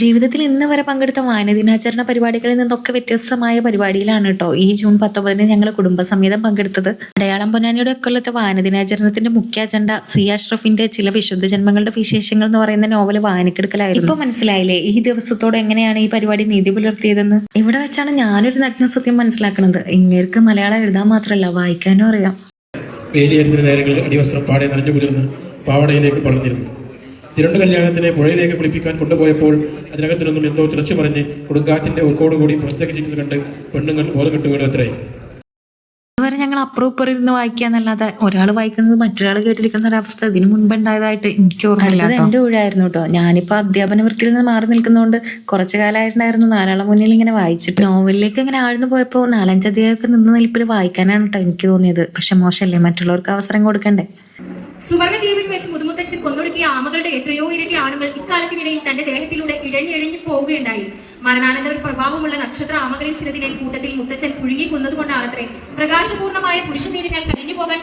ജീവിതത്തിൽ ഇന്ന് വരെ പങ്കെടുത്ത വായനദിനാചരണ പരിപാടികളിൽ നിന്നൊക്കെ വ്യത്യസ്തമായ പരിപാടിയിലാണ് കേട്ടോ. ഈ ജൂൺ പത്തൊമ്പതിന് ഞങ്ങൾ കുടുംബസമേതം പങ്കെടുത്തത്. അടയാളം പൊന്നാനിയുടെ കൊല്ലത്തെ വായനദിനാചരണത്തിന്റെ മുഖ്യ അജണ്ട സി അഷ്റഫിന്റെ ചില വിശുദ്ധ ജന്മങ്ങളുടെ വിശേഷങ്ങൾ എന്ന് പറയുന്ന നോവൽ വായനക്കെടുക്കലായിരുന്നു. ഇപ്പൊ മനസ്സിലായില്ലേ? ഈ ദിവസത്തോടെ എങ്ങനെയാണ് ഈ പരിപാടി നീതി പുലർത്തിയതെന്ന്? ഇവിടെ വെച്ചാണ് ഞാനൊരു നഗ്ന സത്യം മനസ്സിലാക്കുന്നത് ഇങ്ങേർക്ക് മലയാളം എഴുതാൻ മാത്രമല്ല വായിക്കാനും അറിയാം. നേരങ്ങളിൽ അടിവസ്ത്രം പാടെ നനഞ്ഞു കുളിർന്ന് പാവടയിലേക്ക് പടർന്നിരുന്നു തിരണ്ട് കല്യാണത്തിനെ പുഴയിലേക്ക് കുളിപ്പിക്കാൻ കൊണ്ടുപോയപ്പോൾ അതിനകത്തു നിന്നും എന്തോ തിളച്ചു പറഞ്ഞ് കൊടുങ്കാറ്റിന്റെ ഒക്കോടുകൂടി പുറത്തേക്ക് ചിരിക്കുന്നത് കണ്ട് പെണ്ണുങ്ങൾ ബോധം കെട്ടു വീണു അത്രേ. ഇതുവരെ ഞങ്ങൾ അപ്പുറം ഇപ്പുറം വായിക്കുക വായിക്കാന്നല്ലാതെ ഒരാൾ വായിക്കുന്നത് മറ്റൊരാൾ കേട്ടിരിക്കുന്ന ഒരവസ്ഥ ഇതിനു മുൻപ് ഉണ്ടായതായിട്ട് എനിക്ക് ഓർമ്മയില്ല എന്റെ ഊഴായിരുന്നു കേട്ടോ. ഞാനിപ്പോ അധ്യാപന വൃത്തിയിൽ നിന്ന് മാറി നിൽക്കുന്നതുകൊണ്ട് കുറച്ചു കാലമായിട്ടുണ്ടായിരുന്നു നാലാളം മുന്നിൽ ഇങ്ങനെ വായിച്ചിട്ട്. നോവലിലേക്ക് ഇങ്ങനെ ആഴ്ന്നു പോയപ്പോ നാലഞ്ച് അധ്യായമൊക്കെ നിന്ന് നിൽപ്പിൽ വായിക്കാനാണ് കേട്ടോ എനിക്ക് തോന്നിയത്. പക്ഷെ മോശമല്ലേ? മറ്റുള്ളവർക്ക് അവസരം കൊടുക്കണ്ടേ? സുവർണദ്വീപിൽ വെച്ച് മുതുമുത്തച്ഛൻ ആമകളുടെ എത്രയോ ഇരട്ടി ആണുങ്ങൾ ഇക്കാലത്തിനിടയിൽ തന്റെ ദേഹത്തിലൂടെ ഇഴഞ്ഞിഴഞ്ഞു പോവുകയുണ്ടായി. മരണാനന്തര പ്രഭാവമുള്ള നക്ഷത്ര ആമകളിൽ ചിലതിനെ കൂട്ടത്തിൽ മുത്തച്ഛൻ പുഴുങ്ങി കൊന്നതുകൊണ്ടാണത്രേ പ്രകാശപൂർണമായ പുരുഷനീരിനാൽ കഴിഞ്ഞു പോകാൻ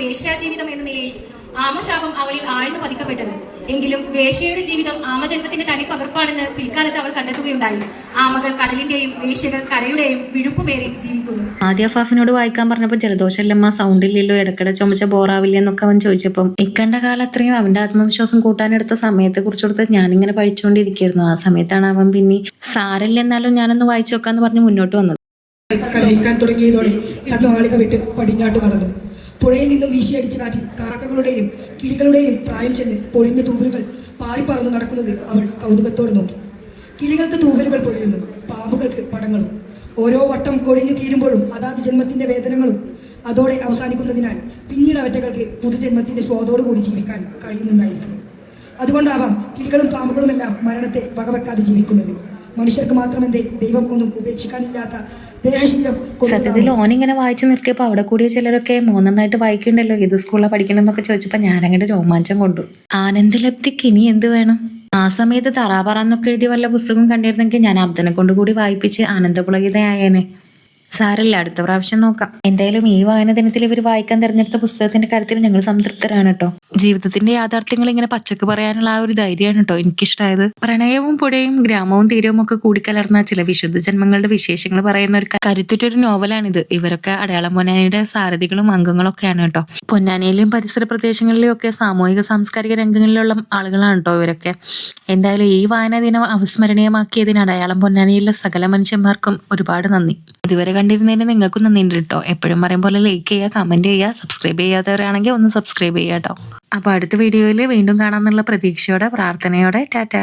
വേശ്യാജീവിതം എന്ന നിലയിൽ ആമശാപം അവളിൽ ആഴ്ന്നു പതിക്കപ്പെട്ടത്. എങ്കിലും വേശ്യയുടെ ജീവിതം ആമജന്മത്തിന്റെ തനി പകർപ്പാണെന്ന് പിൽക്കാലത്ത് അവൾ കണ്ടെത്തുകയുണ്ടായി. ആമകൾ കടലിന്റെയും വേശ്യകൾ കരയുടെയും വിഴുപ്പുപേറി ജീവിക്കുന്നു. ആദ്യ ഫാഫിനോട് വായിക്കാൻ പറഞ്ഞപ്പോ ജലദോഷമല്ലമ്മ സൗണ്ട് ഇല്ലല്ലോ ഇടയ്ക്കിടെ ചുമച്ച ബോറാവില്ല എന്നൊക്കെ അവൻ ചോദിച്ചപ്പം ഇക്കണ്ട കാലം അത്രയും അവന്റെ ആത്മവിശ്വാസം കൂട്ടാനെടുത്ത സമയത്തെ കുറിച്ചെടുത്ത് ഞാനിങ്ങനെ പഠിച്ചുകൊണ്ടിരിക്കുകയായിരുന്നു. ആ സമയത്താണ് അവൻ പിന്നെ സാരല്ല എന്നാലും ഞാനൊന്ന് വായിച്ചു നോക്കാന്ന് പറഞ്ഞ് മുന്നോട്ട് വന്നത്. കഴിക്കാൻ തുടങ്ങിയതോടെ സഖ്യമാളിക വിട്ട് പടിഞ്ഞാട്ട് നടന്നു. പുഴയിൽ നിന്നും വീശിയടിച്ച കാറ്റിൽ കാക്കകളുടെയും കിളികളുടെയും പ്രായം ചെന്ന് പൊഴിഞ്ഞ തൂവലുകൾ പാറിപ്പറന്ന് നടക്കുന്നത് അവൾ കൗതുകത്തോട് നോക്കി. കിളികൾക്ക് തൂവലുകൾ പൊഴിയുന്നു പാമ്പുകൾക്ക് പടങ്ങളും. ഓരോ വട്ടം കൊഴിഞ്ഞു തീരുമ്പോഴും അതാത് ജന്മത്തിന്റെ വേദനകളും അതോടെ അവസാനിക്കുന്നതിനാൽ പിന്നീട് അവറ്റകൾക്ക് പുതുജന്മത്തിന്റെ സ്വാദോടു കൂടി ജീവിക്കാൻ കഴിയുന്നുണ്ടായിരിക്കും. അതുകൊണ്ടാവാം കിളികളും പാമ്പുകളുമെല്ലാം മരണത്തെ വകവെക്കാതെ ജീവിക്കുന്നത്. മനുഷ്യർക്ക് മാത്രമെന്തേ ദൈവം ഒന്നും ഉപേക്ഷിക്കാനില്ലാത്ത സത്യത്തിൽ ഓനിങ്ങനെ വായിച്ചു നിർത്തിയപ്പോൾ അവിടെ കൂടിയ ചിലരൊക്കെ മൂന്നായിട്ട് വായിക്കണ്ടല്ലോ ഏത് സ്കൂളിലാണ് പഠിക്കണമെന്നൊക്കെ ചോദിച്ചപ്പോൾ ഞാനങ്ങനെ രോമാഞ്ചം കൊണ്ടു. ആനന്ദലബ്ധിക്ക് ഇനി എന്ത് വേണം? ആ സമയത്ത് തറാപറാന്നൊക്കെ എഴുതിയ വല്ല പുസ്തകം കണ്ടിരുന്നെങ്കിൽ ഞാൻ അബ്ദനെ കൊണ്ട് കൂടി വായിപ്പിച്ച് ആനന്ദപുളകിതയായേനെ സാരല്ല അടുത്ത പ്രാവശ്യം നോക്കാം. എന്തായാലും ഈ വായന ദിനത്തിൽ ഇവർ വായിക്കാൻ തിരഞ്ഞെടുത്ത പുസ്തകത്തിന്റെ കാര്യത്തിൽ ഞങ്ങൾ സംതൃപ്തരാണ് കേട്ടോ. ജീവിതത്തിന്റെ യാഥാർത്ഥ്യങ്ങൾ ഇങ്ങനെ പച്ചക്ക് പറയാനുള്ള ആ ഒരു ധൈര്യമാണ് കേട്ടോ എനിക്കിഷ്ടമായത് പ്രണയവും പുഴയും ഗ്രാമവും തീരവും ഒക്കെ കൂടിക്കലർന്ന ചില വിശുദ്ധ ജന്മങ്ങളുടെ വിശേഷങ്ങൾ പറയുന്ന ഒരു കരുത്തുറ്റൊരു നോവലാണിത്. ഇവരൊക്കെ അടയാളം പൊന്നാനിയുടെ സാരഥികളും അംഗങ്ങളൊക്കെയാണ് കേട്ടോ. പൊന്നാനിയിലും പരിസര പ്രദേശങ്ങളിലും ഒക്കെ സാമൂഹിക സാംസ്കാരിക രംഗങ്ങളിലുള്ള ആളുകളാണ് കേട്ടോ ഇവരൊക്കെ. എന്തായാലും ഈ വായന ദിനം അവിസ്മരണീയമാക്കിയതിന് അടയാളം പൊന്നാനിയിലെ സകല മനുഷ്യന്മാർക്കും ഒരുപാട് നന്ദി. ഇതുവരെ കണ്ടിരുന്നതിന് നിങ്ങൾക്കും നന്ദിയുണ്ട് കേട്ടോ എപ്പോഴും പറയും പോലെ ലൈക്ക് ചെയ്യുക കമന്റ് ചെയ്യുക സബ്സ്ക്രൈബ് ചെയ്യാത്തവരാണെങ്കിൽ ഒന്ന് സബ്സ്ക്രൈബ് ചെയ്യുക കേട്ടോ അപ്പോൾ അടുത്ത വീഡിയോയിൽ വീണ്ടും കാണാമെന്നുള്ള പ്രതീക്ഷയോടെ പ്രാർത്ഥനയോടെ ടാറ്റ.